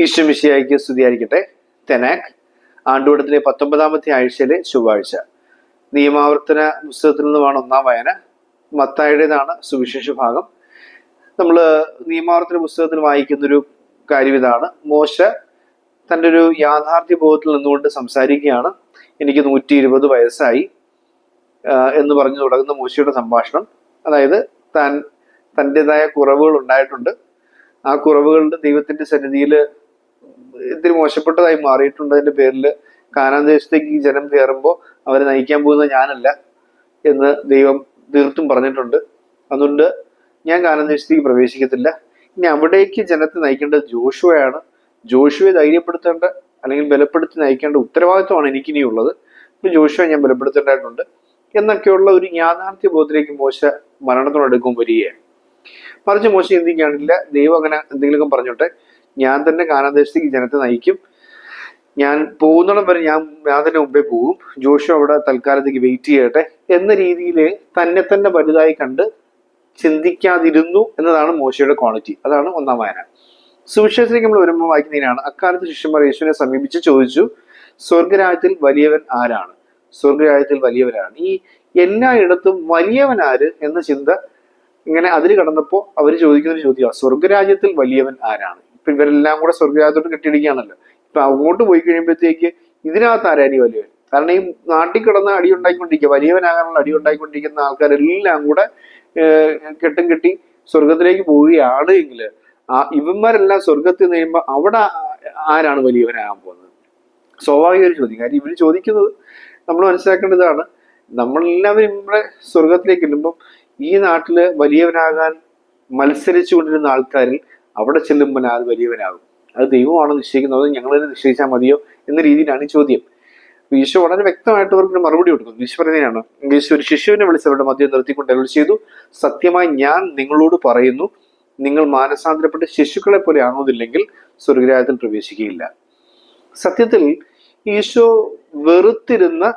ഈശ്വമിശിയായിക്ക് സ്തുതിയായിരിക്കട്ടെ. തെനാക് ആണ്ടുവടത്തിലെ പത്തൊമ്പതാമത്തെ ആഴ്ചയിലെ ചൊവ്വാഴ്ച. നിയമാവർത്തന പുസ്തകത്തിൽ നിന്നുമാണ് ഒന്നാം വായന. മത്തായുടേതാണ് സുവിശേഷ ഭാഗം. നമ്മൾ നിയമാവർത്തന പുസ്തകത്തിൽ വായിക്കുന്നൊരു കാര്യം ഇതാണ്. മോശ തന്റെ ഒരു യാഥാർത്ഥ്യ ബോധത്തിൽ നിന്നുകൊണ്ട് സംസാരിക്കുകയാണ്. എനിക്ക് നൂറ്റി ഇരുപത് വയസ്സായി എന്ന് പറഞ്ഞു തുടങ്ങുന്ന മോശയുടെ സംഭാഷണം. അതായത് താൻ തന്റെതായ കുറവുകൾ ഉണ്ടായിട്ടുണ്ട്. ആ കുറവുകളുടെ ദൈവത്തിന്റെ സന്നിധിയിൽ ഇത്തിരി മോശപ്പെട്ടതായി മാറിയിട്ടുണ്ടതിന്റെ പേരിൽ കാനാൻ ദേശത്തേക്ക് ജനം കയറുമ്പോൾ അവരെ നയിക്കാൻ പോകുന്നത് ഞാനല്ല എന്ന് ദൈവം തീർത്തും പറഞ്ഞിട്ടുണ്ട്. അതുകൊണ്ട് ഞാൻ കാനാൻ ദേശത്തേക്ക് പ്രവേശിക്കത്തില്ല. ഇനി അവിടേക്ക് ജനത്തെ നയിക്കേണ്ടത് ജോഷുവയാണ്. ജോഷുവെ ധൈര്യപ്പെടുത്തേണ്ട അല്ലെങ്കിൽ ബലപ്പെടുത്തി നയിക്കേണ്ട ഉത്തരവാദിത്വമാണ് എനിക്കിനിയുള്ളത്. ഇപ്പൊ ജോഷുവെ ഞാൻ ബലപ്പെടുത്തേണ്ടതായിട്ടുണ്ട്. എന്നൊക്കെയുള്ള ഒരു യാഥാർത്ഥ്യ ബോധത്തിലേക്ക് മോശ മരണത്തോടടുക്കും വരികയാണ്. മറിച്ച് മോശം എന്തിനാണില്ല ദൈവം അങ്ങനെ എന്തെങ്കിലുമൊക്കെ പറഞ്ഞോട്ടെ. ഞാൻ തന്നെ കാനാദേശത്തേക്ക് ജനത്തെ നയിക്കും. ഞാൻ പോകുന്നിടം വരെ ഞാൻ ഞാൻ തന്നെ മുമ്പേ പോകും. ജോഷു അവിടെ തൽക്കാലത്തേക്ക് വെയിറ്റ് ചെയ്യട്ടെ എന്ന രീതിയിൽ തന്നെ തന്നെ വലുതായി കണ്ട് ചിന്തിക്കാതിരുന്നു എന്നതാണ് മോശയുടെ ക്വാളിറ്റി അതാണ് ഒന്നാം വായന. സുവിശേഷത്തിലേക്ക് നമ്മൾ വരുമ്പോൾ വായിക്കുന്നതിനാണ് അക്കാലത്ത് ശിഷ്യന്മാർ യേശുവിനെ സമീപിച്ച് ചോദിച്ചു സ്വർഗരാജ്യത്തിൽ വലിയവൻ ആരാണ്? സ്വർഗരാജ്യത്തിൽ വലിയവരാണ്. ഈ എല്ലായിടത്തും വലിയവൻ ആര് എന്ന ചിന്ത ഇങ്ങനെ അതിൽ കടന്നപ്പോൾ അവർ ചോദിക്കുന്ന ഒരു ചോദ്യമാണ് സ്വർഗരാജ്യത്തിൽ വലിയവൻ ആരാണ്? ഇവരെല്ലാം കൂടെ സ്വർഗരാജ്യത്തോട്ട് കെട്ടിയിടിക്കുകയാണല്ലോ. ഇപ്പൊ അങ്ങോട്ട് പോയി കഴിയുമ്പോഴത്തേക്ക് ഇതിനകത്ത് ആരാനി വലിയ വലിയവൻ? കാരണം ഈ നാട്ടിൽ കിടന്ന് അടി ഉണ്ടായിക്കൊണ്ടിരിക്കുക വലിയവനാകാനുള്ള അടി ഉണ്ടായിക്കൊണ്ടിരിക്കുന്ന ആൾക്കാരെല്ലാം കൂടെ കെട്ടും കെട്ടി സ്വർഗത്തിലേക്ക് പോവുകയാണ് എങ്കിൽ ആ ഇവന്മാരെല്ലാം സ്വർഗത്തിൽ നിന്നുമ്പോൾ അവിടെ ആരാണ് വലിയവനാകാൻ പോകുന്നത്? സ്വാഭാവിക ഒരു ചോദ്യം. കാര്യം ഇവർ ചോദിക്കുന്നത് നമ്മൾ മനസ്സിലാക്കേണ്ടതാണ്. നമ്മളെല്ലാവരും ഇവിടെ സ്വർഗത്തിലേക്ക് ചെല്ലുമ്പം ഈ നാട്ടിൽ വലിയവനാകാൻ മത്സരിച്ചു കൊണ്ടിരുന്ന ആൾക്കാരിൽ അവിടെ ചെല്ലുമ്പോൾ ആൾ വലിയവനാകും. അത് ദൈവമാണോ നിശ്ചയിക്കുന്നത്. ഞങ്ങൾ നിശ്ചയിച്ചാൽ മതിയോ എന്ന രീതിയിലാണ് ചോദ്യം. ഈശോ വളരെ വ്യക്തമായിട്ട് അവർക്ക് മറുപടി കൊടുക്കുന്നു. ഈശ്വരനെയാണ് ഈശോ ഒരു ശിശുവിനെ വിളിച്ച് അവരുടെ മധ്യം നിർത്തിക്കൊണ്ട് അരുൾ ചെയ്തു. സത്യമായി ഞാൻ നിങ്ങളോട് പറയുന്നു നിങ്ങൾ മാനസാന്തരപ്പെട്ട് ശിശുക്കളെ പോലെ ആകുന്നില്ലെങ്കിൽ സ്വർഗരാജ്യത്തിൽ പ്രവേശിക്കുകയില്ല. സത്യത്തിൽ ഈശോ വെറുത്തിരുന്ന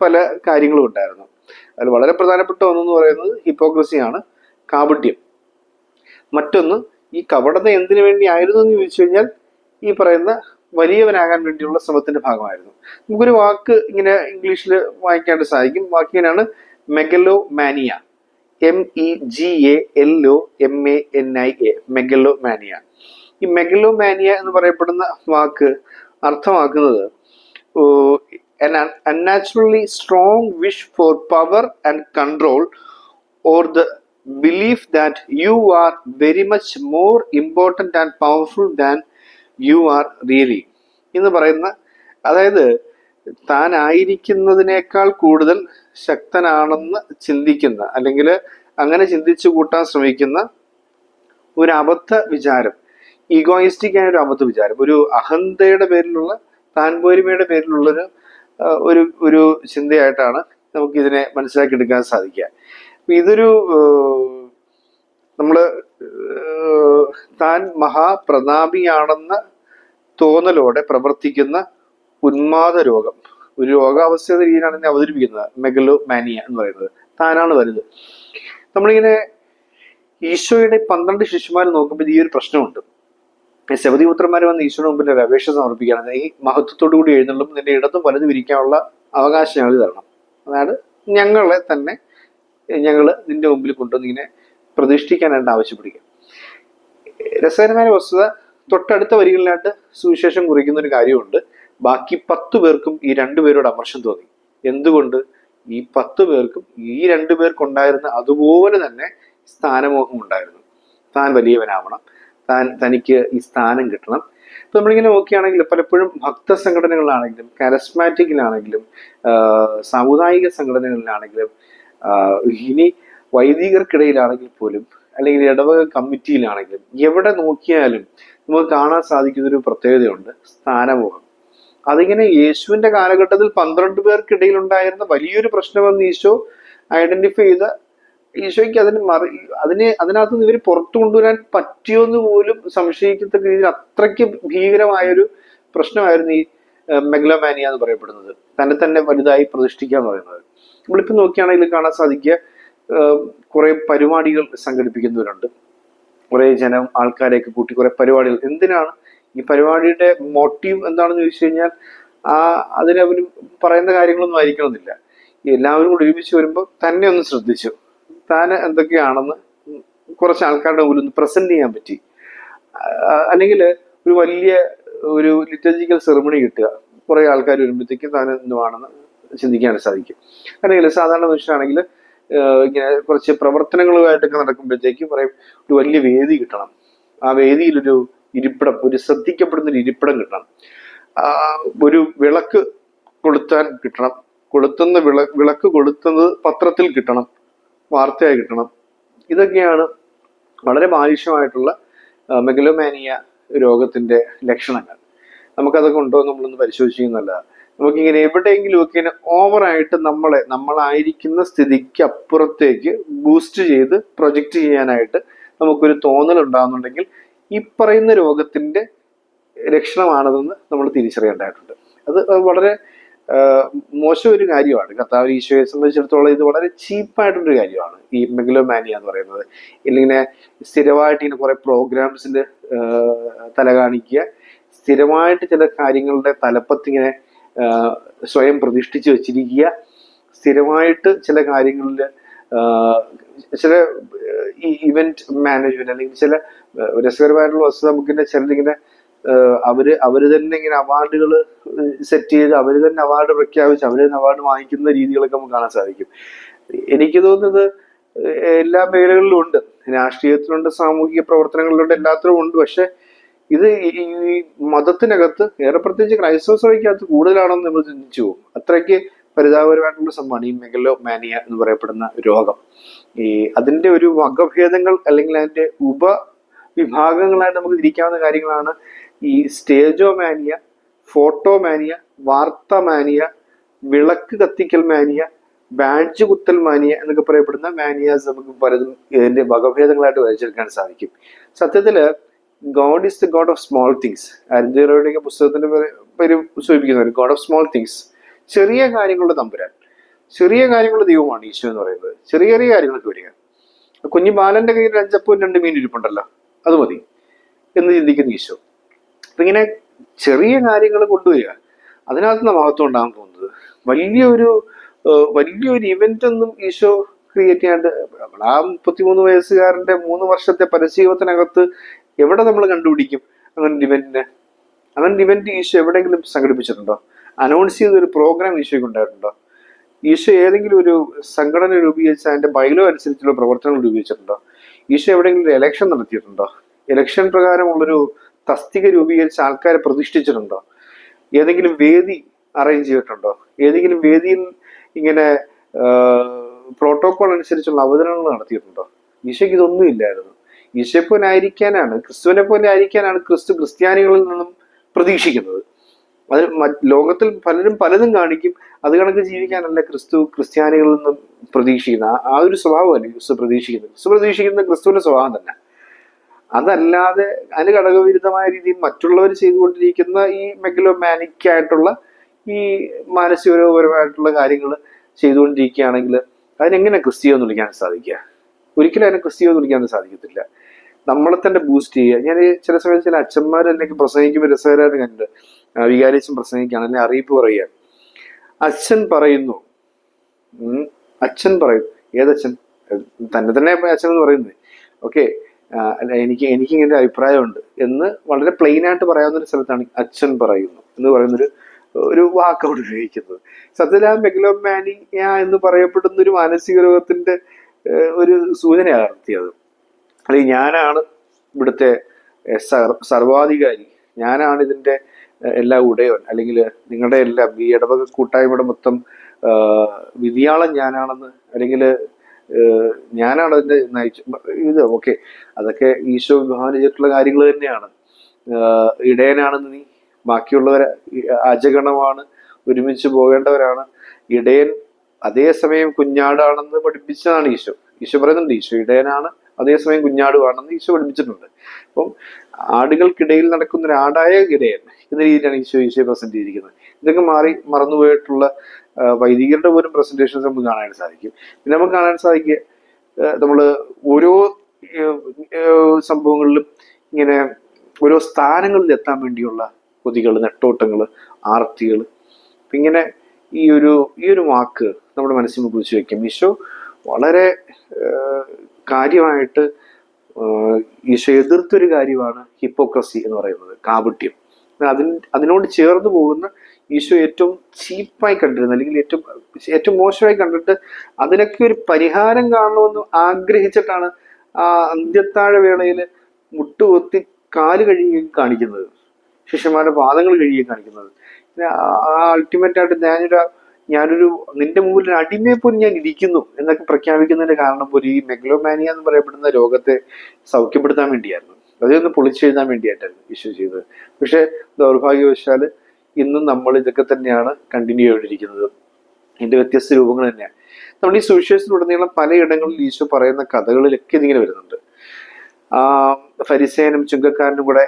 പല കാര്യങ്ങളും ഉണ്ടായിരുന്നു. അതിൽ വളരെ പ്രധാനപ്പെട്ട ഒന്നെന്ന് പറയുന്നത് ഹിപ്പോക്രസിയാണ് കാപട്യം. മറ്റൊന്ന് ഈ കപടത എന്തിനു വേണ്ടി ആയിരുന്നു എന്ന് ചോദിച്ചു കഴിഞ്ഞാൽ ഈ പറയുന്ന വലിയവനാകാൻ വേണ്ടിയുള്ള ശ്രമത്തിന്റെ ഭാഗമായിരുന്നു. നമുക്കൊരു വാക്ക് ഇങ്ങനെ ഇംഗ്ലീഷിൽ വായിക്കാനായിട്ട് സാധിക്കും. വാക്കിങ്ങനെയാണ് megalomania M E G A L O M A N I A megalomania ഈ മെഗലോ മാനിയ എന്ന് പറയപ്പെടുന്ന വാക്ക് അർത്ഥമാക്കുന്നത് unnaturally strong wish for power and control or and control that you are very much more important and powerful than you really really എന്ന് പറയുന്ന അതായത് താൻ ആയിരിക്കുന്നതിനേക്കാൾ കൂടുതൽ ശക്തനാണെന്ന് ചിന്തിക്കുന്ന അല്ലെങ്കിൽ അങ്ങനെ ചിന്തിച്ചു കൂട്ടാൻ ശ്രമിക്കുന്ന ഒരു അബദ്ധ വിചാരം ഈഗോയിസ്റ്റിക് ആയ ഒരു അബദ്ധ വിചാരം ഒരു അഹന്തയുടെ പേരിലുള്ള താൻ പോരിമയുടെ പേരിലുള്ളൊരു ഒരു ഒരു ചിന്തയായിട്ടാണ് നമുക്ക് ഇതിനെ മനസ്സിലാക്കിയെടുക്കാൻ സാധിക്കുക. ഇതൊരു നമ്മൾ താൻ മഹാപ്രതാപിയാണെന്ന തോന്നലോടെ പ്രവർത്തിക്കുന്ന ഉന്മാദ രോഗം. ഒരു രോഗാവസ്ഥ രീതിയിലാണ് ഇതിനെ അവതരിപ്പിക്കുന്നത്. മെഗലോ മാനിയ എന്ന് പറയുന്നത്. താനാണ് വലുത്. നമ്മളിങ്ങനെ ഈശോയുടെ പന്ത്രണ്ട് ശിശുമാരെ നോക്കുമ്പോൾ ഈ ഒരു പ്രശ്നമുണ്ട്. ശബരി പുത്രന്മാർ വന്ന് ഈശോയുടെ മുമ്പിൽ ഒരു അപേക്ഷ സമർപ്പിക്കുകയാണ്. ഈ മഹത്വത്തോടു കൂടി എഴുന്നള്ളും നിന്റെ ഇടത്തും വലതും ഇരിക്കാനുള്ള അവകാശം ഞങ്ങൾ തരണം. അതായത് ഞങ്ങളെ തന്നെ ഞങ്ങൾ നിന്റെ മുമ്പിൽ കൊണ്ടുവന്ന് ഇങ്ങനെ പ്രതിഷ്ഠിക്കാനായിട്ട് ആവശ്യപ്പെടുക. രസകരമായ വസ്തുത തൊട്ടടുത്ത വരികളിലായിട്ട് സുവിശേഷം കുറിക്കുന്ന ഒരു കാര്യമുണ്ട്. ബാക്കി പത്തു പേർക്കും ഈ രണ്ടുപേരോട് അമർഷം തോന്നി. എന്തുകൊണ്ട്? ഈ പത്ത് പേർക്കും ഈ രണ്ടു പേർക്കുണ്ടായിരുന്ന അതുപോലെ തന്നെ സ്ഥാനമോഹം ഉണ്ടായിരുന്നു. താൻ വലിയവനാവണം. താൻ തനിക്ക് ഈ സ്ഥാനം കിട്ടണം. ഇപ്പൊ നമ്മളിങ്ങനെ നോക്കുകയാണെങ്കിൽ പലപ്പോഴും ഭക്ത സംഘടനകളിലാണെങ്കിലും കരസ്മാറ്റിക്കിലാണെങ്കിലും സാമുദായിക സംഘടനകളിലാണെങ്കിലും ഇനി വൈദികർക്കിടയിലാണെങ്കിൽ പോലും അല്ലെങ്കിൽ ഇടവക കമ്മിറ്റിയിലാണെങ്കിലും എവിടെ നോക്കിയാലും നമുക്ക് കാണാൻ സാധിക്കുന്ന ഒരു പ്രത്യേകതയുണ്ട് സ്ഥാനമോഹം. അതിങ്ങനെ യേശുവിന്റെ കാലഘട്ടത്തിൽ പന്ത്രണ്ട് പേർക്കിടയിൽ ഉണ്ടായിരുന്ന വലിയൊരു പ്രശ്നമെന്ന് ഈശോ ഐഡന്റിഫൈ ചെയ്ത ഈശോയ്ക്ക് അതിന് മറി അതിനെ അതിനകത്ത് ഇവർ പുറത്തു കൊണ്ടുവരാൻ പറ്റിയോന്ന് പോലും സംശയിക്കത്തക്ക രീതിയിൽ അത്രയ്ക്ക് ഭീകരമായൊരു പ്രശ്നമായിരുന്നു ഈ മെഗ്ലോമാനിയ എന്ന് പറയപ്പെടുന്നത്. തന്നെ തന്നെ വലുതായി പ്രതിഷ്ഠിക്കുക എന്ന് പറയുന്നത്. നമ്മളിപ്പോൾ നോക്കുകയാണെങ്കിൽ കാണാൻ സാധിക്കുക കുറെ പരിപാടികൾ സംഘടിപ്പിക്കുന്നവരുണ്ട്. കുറേ ജനം ആൾക്കാരെയൊക്കെ കൂട്ടി കുറെ പരിപാടികൾ. എന്തിനാണ് ഈ പരിപാടിയുടെ മോട്ടീവ് എന്താണെന്ന് ചോദിച്ചു കഴിഞ്ഞാൽ ആ അതിനവർ പറയുന്ന കാര്യങ്ങളൊന്നും ആയിരിക്കണമെന്നില്ല. എല്ലാവരും കൂടി ഒരുമിച്ച് വരുമ്പോൾ തന്നെ ഒന്ന് ശ്രദ്ധിച്ചു. താൻ എന്തൊക്കെയാണെന്ന് കുറച്ച് ആൾക്കാരുടെ മുമ്പിൽ ഒന്ന് പ്രസന്റ് ചെയ്യാൻ പറ്റി. അല്ലെങ്കിൽ ഒരു വലിയ ഒരു ലിറ്റർജിക്കൽ സെറമണി കിട്ടുക. കുറേ ആൾക്കാർ വരുമ്പോഴത്തേക്കും താൻ എന്തുവാണെന്ന് ചിന്തിക്കാൻ സാധിക്കും. അല്ലെങ്കിൽ സാധാരണ മനുഷ്യനാണെങ്കിൽ ഇങ്ങനെ കുറച്ച് പ്രവർത്തനങ്ങളുമായിട്ടൊക്കെ നടക്കുമ്പോഴത്തേക്കും പറയും ഒരു വലിയ വേദി കിട്ടണം. ആ വേദിയിലൊരു ഇരിപ്പിടം ഒരു ശ്രദ്ധിക്കപ്പെടുന്ന ഒരു ഇരിപ്പിടം കിട്ടണം. ഒരു വിളക്ക് കൊളുത്താൻ കിട്ടണം. കൊളുത്തുന്ന വിള വിളക്ക് കൊളുത്തുന്നത് പത്രത്തിൽ കിട്ടണം. വാർത്തയായി കിട്ടണം. ഇതൊക്കെയാണ് വളരെ ബാലിഷ്യമായിട്ടുള്ള മെഗലോമാനിയ രോഗത്തിന്റെ ലക്ഷണങ്ങൾ. നമുക്കതൊക്കെ ഉണ്ടോ നമ്മളൊന്ന് പരിശോധിക്കുന്നല്ല നമുക്കിങ്ങനെ എവിടെയെങ്കിലും ഒക്കെ ഇങ്ങനെ ഓവറായിട്ട് നമ്മളെ നമ്മളായിരിക്കുന്ന സ്ഥിതിക്ക് അപ്പുറത്തേക്ക് ബൂസ്റ്റ് ചെയ്ത് പ്രൊജക്റ്റ് ചെയ്യാനായിട്ട് നമുക്കൊരു തോന്നൽ ഉണ്ടാകുന്നുണ്ടെങ്കിൽ ഈ പറയുന്ന രോഗത്തിന്റെ ലക്ഷണമാണതെന്ന് നമ്മൾ തിരിച്ചറിയേണ്ടതായിട്ടുണ്ട്. അത് വളരെ മോശം ഒരു കാര്യമാണ്. കർത്താവ് ഈശോയെ സംബന്ധിച്ചിടത്തോളം ഇത് വളരെ ചീപ്പായിട്ടൊരു കാര്യമാണ്. ഈ മെഗലോമാനിയ എന്ന് പറയുന്നത്. ഇല്ലിങ്ങനെ സ്ഥിരമായിട്ട് ഇങ്ങനെ കുറെ പ്രോഗ്രാംസിൽ തല കാണിക്കുക സ്ഥിരമായിട്ട് ചില കാര്യങ്ങളുടെ തലപ്പത്തിങ്ങനെ സ്വയം പ്രതിഷ്ഠിച്ചു വെച്ചിരിക്കുക. സ്ഥിരമായിട്ട് ചില കാര്യങ്ങളിൽ ചില ഈ ഇവന്റ് മാനേജ്മെന്റ് അല്ലെങ്കിൽ ചില രസകരമായിട്ടുള്ള വസ്തുത നമുക്കിങ്ങനെ ചിലരിങ്ങനെ അവർ അവർ തന്നെ ഇങ്ങനെ അവാർഡുകൾ സെറ്റ് ചെയ്ത് അവർ തന്നെ അവാർഡ് പ്രഖ്യാപിച്ച് അവർ തന്നെ അവാർഡ് വാങ്ങിക്കുന്ന രീതികളൊക്കെ നമുക്ക് കാണാൻ സാധിക്കും. എനിക്ക് തോന്നുന്നത് എല്ലാ മേഖലകളിലും ഉണ്ട്. രാഷ്ട്രീയത്തിലുണ്ട് സാമൂഹിക പ്രവർത്തനങ്ങളിലുണ്ട് എല്ലാത്തിലും ഉണ്ട്. പക്ഷെ ഇത് ഈ മതത്തിനകത്ത് ഏറെ പ്രത്യേകിച്ച് ക്രൈസ്തവ സഭയ്ക്കകത്ത് കൂടുതലാണെന്ന് നമ്മൾ ചിന്തിച്ചു പോകും. അത്രയ്ക്ക് പരിതാപകരമായിട്ടുള്ള സംഭവമാണ് ഈ മെഗലോ മാനിയ എന്ന് പറയപ്പെടുന്ന രോഗം. ഈ അതിന്റെ ഒരു വകഭേദങ്ങൾ അല്ലെങ്കിൽ അതിന്റെ ഉപ വിഭാഗങ്ങളായിട്ട് നമുക്ക് തിരിക്കാവുന്ന കാര്യങ്ങളാണ് ഈ സ്റ്റേജോ മാനിയ ഫോട്ടോ മാനിയ വാർത്ത മാനിയ വിളക്ക് കത്തിക്കൽ മാനിയ ബാഡ്ജ് കുത്തൽ മാനിയ എന്നൊക്കെ പറയപ്പെടുന്ന മാനിയാസ് നമുക്ക് പലതും ഇതിന്റെ വകഭേദങ്ങളായിട്ട് വരച്ചെടുക്കാൻ സാധിക്കും. സത്യത്തിൽ God is the God of small things അരുന്തേറോയുടെ പുസ്തകത്തിന്റെ പേര് സൂചിപ്പിക്കുന്നവർ സൂചിപ്പിക്കുന്ന ഗോഡ് ഓഫ് സ്മോൾ തിങ്സ് ചെറിയ കാര്യങ്ങളുടെ തമ്പുരാൻ. ചെറിയ കാര്യങ്ങളുടെ ദൈവമാണ് ഈശോ എന്ന് പറയുന്നത്. ചെറിയ ചെറിയ കാര്യങ്ങൾക്ക് വരിക. കുഞ്ഞു ബാലന്റെ കയ്യിൽ അഞ്ചപ്പവും രണ്ട് മീൻ ഇരിപ്പുണ്ടല്ലോ. അത് മതി എന്ന് ചിന്തിക്കുന്ന ഈശോ. അപ്പൊ ഇങ്ങനെ ചെറിയ കാര്യങ്ങൾ കൊണ്ടുവരിക. അതിനകത്ത് മഹത്വം ഉണ്ടാകാൻ പോകുന്നത്. വലിയൊരു വലിയൊരു ഇവന്റ് ഒന്നും ഈശോ ക്രിയേറ്റ് ചെയ്യാണ്ട് ആ മുപ്പത്തിമൂന്ന് വയസ്സുകാരന്റെ മൂന്ന് വർഷത്തെ പരിശീലനത്തിനകത്ത് എവിടെ നമ്മൾ കണ്ടുപിടിക്കും? അങ്ങനെ ഇവന്റിനെ അങ്ങനെ ഇവന്റ് ഈശോ എവിടെയെങ്കിലും സംഘടിപ്പിച്ചിട്ടുണ്ടോ? അനൗൺസ് ചെയ്ത ഒരു പ്രോഗ്രാം ഈശോയ്ക്ക് ഉണ്ടായിട്ടുണ്ടോ? ഈശോ ഏതെങ്കിലും ഒരു സംഘടന രൂപീകരിച്ച അതിന്റെ ബൈലോ അനുസരിച്ചുള്ള പ്രവർത്തനങ്ങൾ രൂപീകരിച്ചിട്ടുണ്ടോ? ഈശോ എവിടെയെങ്കിലും ഒരു ഇലക്ഷൻ നടത്തിയിട്ടുണ്ടോ? ഇലക്ഷൻ പ്രകാരമുള്ളൊരു തസ്തിക രൂപീകരിച്ച ആൾക്കാരെ പ്രതിഷ്ഠിച്ചിട്ടുണ്ടോ? ഏതെങ്കിലും വേദി അറേഞ്ച് ചെയ്തിട്ടുണ്ടോ? ഏതെങ്കിലും വേദിയിൽ ഇങ്ങനെ പ്രോട്ടോകോൾ അനുസരിച്ചുള്ള അവതരണങ്ങൾ നടത്തിയിട്ടുണ്ടോ? ഈശോയ്ക്ക് ഇതൊന്നും ഇല്ലായിരുന്നു. ഈശോയെ പോലെ ആയിരിക്കാനാണ് ക്രിസ്തുവിനെ പോലെ ആയിരിക്കാനാണ് ക്രിസ്തു ക്രിസ്ത്യാനികളിൽ നിന്നും പ്രതീക്ഷിക്കുന്നത്. അത് ലോകത്തിൽ പലരും പലതും കാണിക്കും അത് കണക്ക് ജീവിക്കാനല്ല ക്രിസ്തു ക്രിസ്ത്യാനികളിൽ നിന്നും പ്രതീക്ഷിക്കുന്നത് ആ- ഒരു സ്വഭാവമല്ല ക്രിസ്തു പ്രതീക്ഷിക്കുന്നത്? ക്രിസ്തു പ്രതീക്ഷിക്കുന്ന ക്രിസ്തുവിന്റെ സ്വഭാവം തന്നെ. അതല്ലാതെ അതിന് ഘടകവിരുദ്ധമായ രീതിയിൽ മറ്റുള്ളവർ ചെയ്തുകൊണ്ടിരിക്കുന്ന ഈ മെഗലോമാനിക് ആയിട്ടുള്ള ഈ മാനസികപരമായിട്ടുള്ള കാര്യങ്ങൾ ചെയ്തുകൊണ്ടിരിക്കുകയാണെങ്കിൽ അതിനെങ്ങനെ ക്രിസ്തീയം എന്ന് വിളിക്കാൻ സാധിക്കുക? ഒരിക്കലും അതിനെ ക്രിസ്തീയം എന്ന് വിളിക്കാൻ സാധിക്കത്തില്ല. നമ്മളെ തന്നെ ബൂസ്റ്റ് ചെയ്യുക. ഞാൻ ചില സമയത്ത് ചില അച്ഛന്മാർ അല്ലെങ്കിൽ പ്രസംഗിക്കുമ്പോൾ രസകരമായിട്ട് കണ്ട് വികാരിച്ചും പ്രസംഗിക്കുകയാണ്. അല്ലെങ്കിൽ അറിയിപ്പ് പറയുക. അച്ഛൻ പറയുന്നു അച്ഛൻ പറയുന്നു ഏതച്ഛൻ? തന്നെ തന്നെ അച്ഛൻ എന്ന് പറയുന്നത്. ഓക്കെ എനിക്ക് എനിക്ക് ഇങ്ങനെ അഭിപ്രായമുണ്ട് എന്ന് വളരെ പ്ലെയിൻ ആയിട്ട് പറയാവുന്ന ഒരു സ്ഥലത്താണ് അച്ഛൻ പറയുന്നു എന്ന് പറയുന്നൊരു ഒരു വാക്ക് അവിടെ ഉപയോഗിക്കുന്നത്. സത്യലാ മെഗലോമാനിയ എന്ന് പറയപ്പെടുന്ന ഒരു മാനസിക രോഗത്തിന്റെ ഒരു സൂചനയാണ് നടത്തിയത് അല്ലെങ്കിൽ ഞാനാണ് ഇവിടുത്തെ സർ- സർവാധികാരി. ഞാനാണ് ഇതിന്റെ എല്ലാ ഉടയവൻ. അല്ലെങ്കിൽ നിങ്ങളുടെ എല്ലാം ഈ ഇടവക കൂട്ടായ്മയുടെ മൊത്തം വിധിയാളം ഞാനാണെന്ന് അല്ലെങ്കിൽ ഞാനാണ് അതിന്റെ നയിച്ചു ഇത് ഓക്കെ. അതൊക്കെ ഈശോ വിഭാവനം ചെയ്തിട്ടുള്ള കാര്യങ്ങൾ തന്നെയാണ്. ഇടയനാണെന്ന് നീ ബാക്കിയുള്ളവർ അജഗണമാണ് ഒരുമിച്ച് പോകേണ്ടവരാണ്. ഇടയൻ അതേസമയം കുഞ്ഞാടാണെന്ന് പഠിപ്പിച്ചതാണ് ഈശോ. ഈശോ പറയുന്നുണ്ട് ഈശോ ഇടയനാണ് അതേസമയം കുഞ്ഞാടുവാണെന്ന് ഈശോ പഠിപ്പിച്ചിട്ടുണ്ട്. അപ്പം ആടുകൾക്കിടയിൽ നടക്കുന്ന ഒരു ആടായ ഇടയൻ എന്ന രീതിയിലാണ് ഈശോ ഈശോയെ പ്രസന്റ് ചെയ്തിരിക്കുന്നത്. ഇതൊക്കെ മാറി മറന്നുപോയിട്ടുള്ള വൈദികരുടെ പോലും പ്രസന്റേഷൻസ് നമുക്ക് കാണാൻ സാധിക്കും. പിന്നെ നമുക്ക് കാണാൻ സാധിക്കുക നമ്മൾ ഓരോ സംഭവങ്ങളിലും ഇങ്ങനെ ഓരോ സ്ഥാനങ്ങളിൽ എത്താൻ വേണ്ടിയുള്ള കൊതികൾ നെട്ടോട്ടങ്ങൾ ആർത്തികൾ ഇങ്ങനെ ഈ ഒരു ഈ ഒരു വാക്ക് നമ്മുടെ മനസ്സിൽ മുമ്പ് വയ്ക്കും. ഈശോ വളരെ കാര്യമായിട്ട് ഈശോ എതിർത്തൊരു കാര്യമാണ് ഹിപ്പോക്രസി എന്ന് പറയുന്നത് കാപട്യം. അതിന് അതിനോട് ചേർന്ന് പോകുന്ന ഈശോ ഏറ്റവും ചീപ്പായി കണ്ടിരുന്ന അല്ലെങ്കിൽ ഏറ്റവും ഏറ്റവും മോശമായി കണ്ടിട്ട് അതിനൊക്കെ ഒരു പരിഹാരം കാണണമെന്ന് ആഗ്രഹിച്ചിട്ടാണ് ആ അന്ത്യത്താഴ വേളയിൽ മുട്ടുകൊത്തി കാൽ കഴുകി കാണിക്കുന്നത് ശിഷ്യന്മാരുടെ പാദങ്ങൾ കഴുകി കാണിക്കുന്നത്. ആ അൾട്ടിമേറ്റ് ആയിട്ട് ഞാനൊരു ഞാനൊരു നിന്റെ മുമ്പിൽ ഒരു അടിമയെ പോലും ഞാൻ ഇരിക്കുന്നു എന്നൊക്കെ പ്രഖ്യാപിക്കുന്നതിന്റെ കാരണം പോലും ഈ മെഗ്ലോമാനിയ എന്ന് പറയപ്പെടുന്ന രോഗത്തെ സൗഖ്യപ്പെടുത്താൻ വേണ്ടിയായിരുന്നു. അതൊന്ന് പൊളിച്ചെഴുതാൻ വേണ്ടിയായിട്ടായിരുന്നു വിശ്വസിച്ചത് ചെയ്തത്. പക്ഷെ ദൗർഭാഗ്യവശാൽ ഇന്നും നമ്മൾ ഇതൊക്കെ തന്നെയാണ് കണ്ടിന്യൂ ചെയ്തുകൊണ്ടിരിക്കുന്നത്. ഇതിന്റെ വ്യത്യസ്ത രൂപങ്ങൾ തന്നെയാണ്. നമ്മൾ ഈ സുവിശേഷത്തിലുടനീളം പലയിടങ്ങളിൽ ഈശോ പറയുന്ന കഥകളിലൊക്കെ ഇതിങ്ങനെ വരുന്നുണ്ട്. ആ ഫരിസേനും ചുങ്കക്കാരനും കൂടെ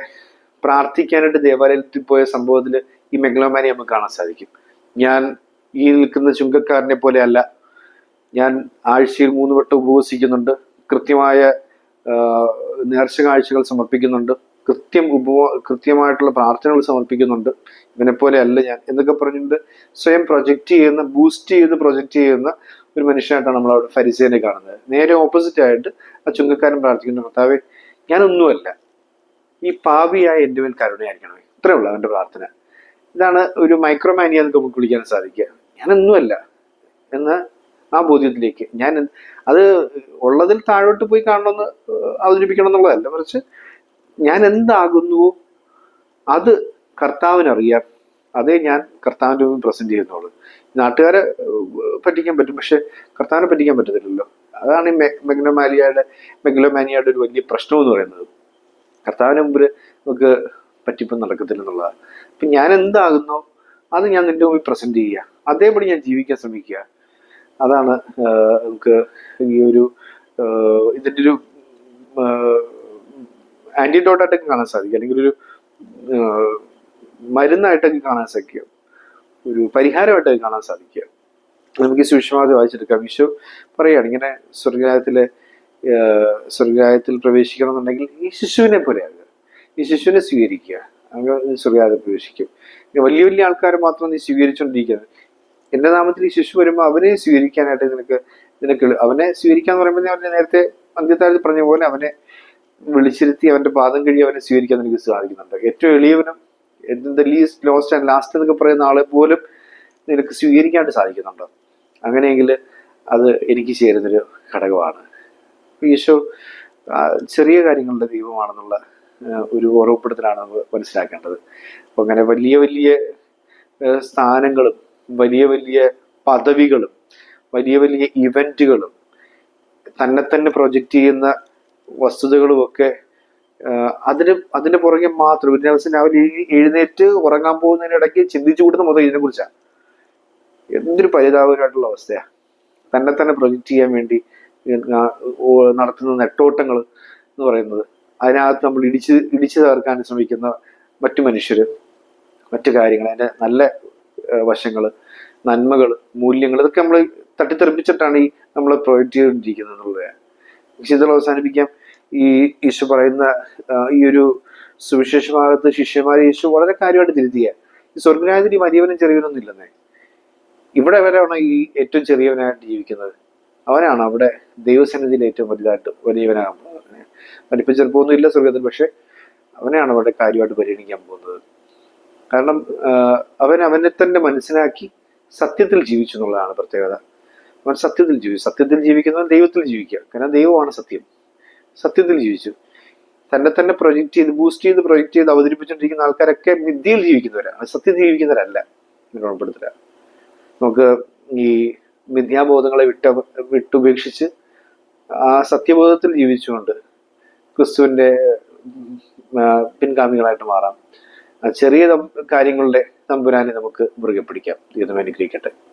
പ്രാർത്ഥിക്കാനായിട്ട് ദേവാലയത്തിൽ പോയ സംഭവത്തിൽ ഈ മെഗ്ലോമാനി നമുക്ക് കാണാൻ സാധിക്കും. ഞാൻ ഈ നിൽക്കുന്ന ചുങ്കക്കാരനെ പോലെയല്ല. ഞാൻ ആഴ്ചയിൽ മൂന്ന് വട്ടം ഉപവസിക്കുന്നുണ്ട്. കൃത്യമായ നേർച്ച കാഴ്ചകൾ സമർപ്പിക്കുന്നുണ്ട്. കൃത്യം ഉപവ കൃത്യമായിട്ടുള്ള പ്രാർത്ഥനകൾ സമർപ്പിക്കുന്നുണ്ട്. ഇവനെ പോലെ അല്ല ഞാൻ. എന്നൊക്കെ പറഞ്ഞിട്ട് സ്വയം പ്രൊജക്റ്റ് ചെയ്യുന്ന ബൂസ്റ്റ് ചെയ്ത് പ്രൊജക്റ്റ് ചെയ്യുന്ന ഒരു മനുഷ്യനായിട്ടാണ് നമ്മൾ അവിടെ ഫരിസേനെ കാണുന്നത്. നേരെ ഓപ്പോസിറ്റ് ആയിട്ട് ആ ചുങ്കക്കാരൻ പ്രാർത്ഥിക്കുന്ന ഭർത്താവെ ഞാനൊന്നുമല്ല. ഈ പാവിയായ എന്റെ മേൽ കരുണയായിരിക്കണമേ. ഇത്രേ അവന്റെ പ്രാർത്ഥന. ഇതാണ് ഒരു മൈക്രോമാനിയ എന്ന് നമുക്ക് വിളിക്കാൻ സാധിക്കുക. ഞാനൊന്നുമല്ല. എന്ന ആ ബോധ്യത്തിലേക്ക് ഞാൻ അത് ഉള്ളതിൽ താഴോട്ട് പോയി കാണണമെന്ന് അവതരിപ്പിക്കണം എന്നുള്ളതല്ല. മറിച്ച് ഞാൻ എന്താകുന്നുവോ അത് കർത്താവിനറിയാം. അതേ ഞാൻ കർത്താവിന്റെ മുമ്പിൽ പ്രസന്റ് ചെയ്യുന്നുള്ളൂ. നാട്ടുകാരെ പറ്റിക്കാൻ പറ്റും. പക്ഷെ കർത്താവിനെ പറ്റിക്കാൻ പറ്റത്തില്ലല്ലോ. അതാണ് ഈ മെഗ്നോമാലിയയുടെ മെഗ്ലോമാനിയയുടെ ഒരു വലിയ പ്രശ്നം എന്ന് പറയുന്നത്. കർത്താവിന് മുമ്പിൽ നമുക്ക് പറ്റിപ്പം നടക്കത്തില്ല എന്നുള്ളതാണ് അപ്പം ഞാൻ എന്താകുന്നോ അത് ഞാൻ നിന്റെ മുമ്പിൽ പ്രസന്റ് ചെയ്യുക അതേപടി ഞാൻ ജീവിക്കാൻ ശ്രമിക്കുക അതാണ് നമുക്ക് ഈ ഒരു ഇതിന്റെ ഒരു ആന്റിഡോട്ടായിട്ടൊക്കെ കാണാൻ സാധിക്കും. അല്ലെങ്കിൽ ഒരു മരുന്നായിട്ടൊക്കെ കാണാൻ സാധിക്കും. ഒരു പരിഹാരമായിട്ടൊക്കെ കാണാൻ സാധിക്കുക നമുക്ക് ഈ സുവിശ്വാസം വായിച്ചെടുക്കാം. വിശു പറയാണ് ഇങ്ങനെ സ്വർഗായത്തിലെ സ്വർഗായത്തിൽ പ്രവേശിക്കണം എന്നുണ്ടെങ്കിൽ ഈ ശിശുവിനെ പോലെയാകുക. ഈ ശിശുവിനെ സ്വീകരിക്കുക. അങ്ങനെ സ്വർഗരായത്തിൽ പ്രവേശിക്കും. വലിയ വലിയ ആൾക്കാർ മാത്രം നീ സ്വീകരിച്ചുകൊണ്ടിരിക്കുന്നത് എന്റെ നാമത്തിൽ ഈ ശിശു വരുമ്പോൾ അവനെ സ്വീകരിക്കാനായിട്ട് നിനക്ക് നിനക്ക് അവനെ അവനെ സ്വീകരിക്കാന്ന് പറയുമ്പോൾ ഞാൻ നേരത്തെ അന്ത്യത്താഴത്തിൽ പറഞ്ഞ പോലെ അവനെ വിളിച്ചിരുത്തി അവന്റെ പാദം കഴിയും അവനെ സ്വീകരിക്കാൻ എനിക്ക് സാധിക്കുന്നുണ്ട്. ഏറ്റവും എളിയവനും the least lost and last എന്നൊക്കെ പറയുന്ന ആളെ പോലും നിനക്ക് സ്വീകരിക്കാനായിട്ട് സാധിക്കുന്നുണ്ട്. അങ്ങനെയെങ്കിൽ അത് എനിക്ക് ചേരുന്നൊരു ഘടകമാണ്. ഈശോ ചെറിയ കാര്യങ്ങളുടെ ദൈവമാണെന്നുള്ള ഒരു ഓർമ്മപ്പെടുത്തലാണ് നമ്മൾ മനസ്സിലാക്കേണ്ടത്. അപ്പൊ അങ്ങനെ വലിയ വലിയ സ്ഥാനങ്ങളും വലിയ വലിയ പദവികളും വലിയ വലിയ ഇവന്റുകളും തന്നെ തന്നെ പ്രൊജക്റ്റ് ചെയ്യുന്ന വസ്തുതകളും ഒക്കെ അതിന് അതിന് പുറകെ മാത്രം ദിവസം രാവിലെ എഴുന്നേറ്റ് ഉറങ്ങാൻ പോകുന്നതിനിടയ്ക്ക് ചിന്തിച്ചു കൂടുന്ന മൊത്തം ഇതിനെ കുറിച്ചാണ് എന്തൊരു പരിതാപകരമായിട്ടുള്ള അവസ്ഥയാണ് തന്നെ തന്നെ പ്രൊജക്റ്റ് ചെയ്യാൻ വേണ്ടി നടത്തുന്ന നെട്ടോട്ടങ്ങൾ എന്ന് പറയുന്നത്. അതിനകത്ത് നമ്മൾ ഇടിച്ച് ഇടിച്ചു തകർക്കാൻ ശ്രമിക്കുന്ന മറ്റു മനുഷ്യർ മറ്റു കാര്യങ്ങൾ അതിന്റെ നല്ല വശങ്ങൾ നന്മകൾ മൂല്യങ്ങൾ ഇതൊക്കെ നമ്മൾ തട്ടിത്തെറിപ്പിച്ചിട്ടാണ് ഈ നമ്മൾ പ്രൊജക്റ്റ് ചെയ്തുകൊണ്ടിരിക്കുന്നത് എന്നുള്ളത് ഇതിൽ അവസാനിപ്പിക്കാം. ഈ യേശു പറയുന്ന ഈ ഒരു സുവിശേഷ ഭാഗത്ത് ശിഷ്യന്മാരെ യേശു വളരെ കാര്യമായിട്ട് തിരുത്തിയ. ഈ സ്വർഗരാജ്യത്തിൽ ഈ വലിയവനും ചെറിയവനൊന്നും ഇല്ലെന്നേ. ഇവിടെ വരെയാണ് ഈ ഏറ്റവും ചെറിയവനായിട്ട് ജീവിക്കുന്നത്. അവനാണ് അവിടെ ദൈവസന്നിധിയിൽ ഏറ്റവും വലുതായിട്ട് വലിയവനാകാൻ പോകുന്നത് വലിപ്പം ചെറുപ്പമൊന്നും ഇല്ല സ്വർഗത്തിൽ പക്ഷെ അവനെയാണ് അവിടെ കാര്യമായിട്ട് പരിഗണിക്കാൻ പോകുന്നത്. കാരണം അവൻ അവനെ തന്നെ മനസ്സിലാക്കി സത്യത്തിൽ ജീവിച്ചു എന്നുള്ളതാണ് പ്രത്യേകത. അവൻ സത്യത്തിൽ ജീവിച്ചു. സത്യത്തിൽ ജീവിക്കുന്നവൻ ദൈവത്തിൽ ജീവിക്കുക. കാരണം ദൈവമാണ് സത്യം. സത്യത്തിൽ ജീവിച്ചു. തന്നെ തന്നെ പ്രൊജക്റ്റ് ചെയ്ത് ബൂസ്റ്റ് ചെയ്ത് പ്രൊജക്റ്റ് ചെയ്ത് അവതരിപ്പിച്ചുകൊണ്ടിരിക്കുന്ന ആൾക്കാരൊക്കെ വിദ്യയിൽ ജീവിക്കുന്നവരാണ് സത്യത്തിൽ ജീവിക്കുന്നവരല്ല ഉൾപ്പെടുത്തുക. നമുക്ക് ഈ മിഥ്യാബോധങ്ങളെ വിട്ട് വിട്ടുപേക്ഷിച്ച് ആ സത്യബോധത്തിൽ ജീവിച്ചുകൊണ്ട് ആ, പിൻഗാമികളായിട്ട് മാറാം. ചെറിയ കാര്യങ്ങളുടെ തമ്പുരാനെ നമുക്ക് മുറുകെ പിടിക്കാം. ദൈവം അനുഗ്രഹിക്കട്ടെ.